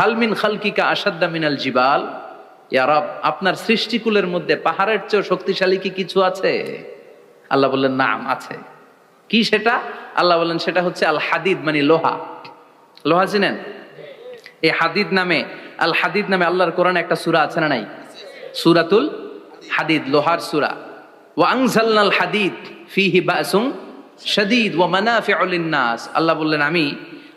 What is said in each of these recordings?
হালমিন খালকিকা আসাদ্দা মিনাল জিবাল। ইয়ারব আপনার সৃষ্টিকুলের মধ্যে পাহাড়ের চেয়েও শক্তিশালী কি কিছু আছে? আল্লাহ বললেন, নাম আছে। কি সেটা? আল্লাহ বললেন, সেটা হচ্ছে আল হাদিদ মানে লোহা। লোহা চিনেন? এই হাদিদ নামে, আল হাদিদ নামে আল্লাহর কোরআনে একটা সুরা আছে না নাই? সুরাতুল হাদিদ, লোহার সূরা। ওয়া আনজালনাল হাদিদ, ফিহি বাসুম শাদীদ ওয়া মানাফিউ লিন-নাস আল্লাহ বললেন, আমি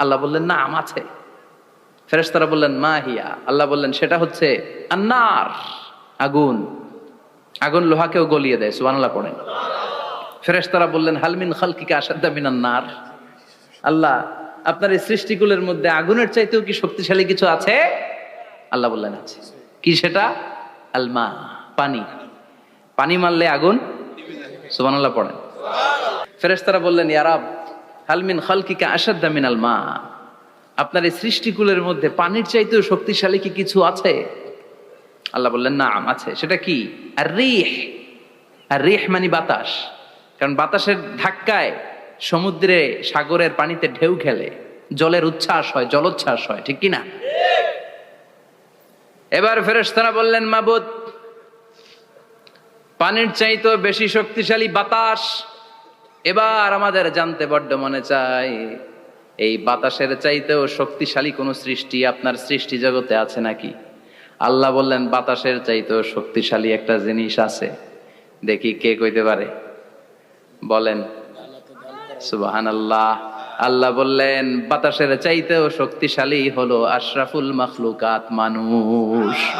আল্লাহ বললেন, না, আম আছে। ফেরেশতারা বললেন, মা হিয়া? আল্লাহ বললেন, সেটা হচ্ছে আন্নার, আগুন। আগুন লোহাকেও গলিয়ে দেয়, সুবহানাল্লাহ পড়েন। ফেরেশতারা বললেন হালমিন খালকিকা আসাদ্দা মিনান নার? আল্লাহ, আপনার এই সৃষ্টিকুলের মধ্যে আগুনের চাইতেও কি শক্তিশালী কিছু আছে? আল্লাহ বললেন, আছে। কি সেটা? আলমা পানি। পানি মারলে আগুন? সুবহানাল্লাহ পড়েন। ফেরেশতারা বললেন ইয়ারাব হালমিন খালকিকা আসাদ্দা মিনাল মা। আপনার এই সৃষ্টিকুলের মধ্যে পানির চাইতেও শক্তিশালী কি কিছু আছে? আল্লাহ বললেন না আম আছে। সেটা কি? আর রিহ আর রিহ মানে বাতাস। কারণ বাতাসের ধাক্কায় সমুদ্রে সাগরের পানিতে ঢেউ খেলে। জলের উচ্ছ্বাস হয়, জলোচ্ছ্বাস হয়, ঠিক কি না এবার ফেরেশতারা বললেন, মাবুদ, পানির চাইতেও বেশি শক্তিশালী বাতাস এবার আমাদের জানতে বড্ড মনে চাই এই বাতাসের চাইতেও শক্তিশালী কোন সৃষ্টি আপনার সৃষ্টি জগতে আছে নাকি? আল্লাহ বললেন, বাতাসের চাইতেও শক্তিশালী একটা জিনিস আছে। দেখি কে কইতে পারে। বলেন সুবাহান আল্লাহ আল্লাহ বললেন, বাতাসের চাইতেও শক্তিশালী হলো আশরাফুল মখলুকাত মানুষ।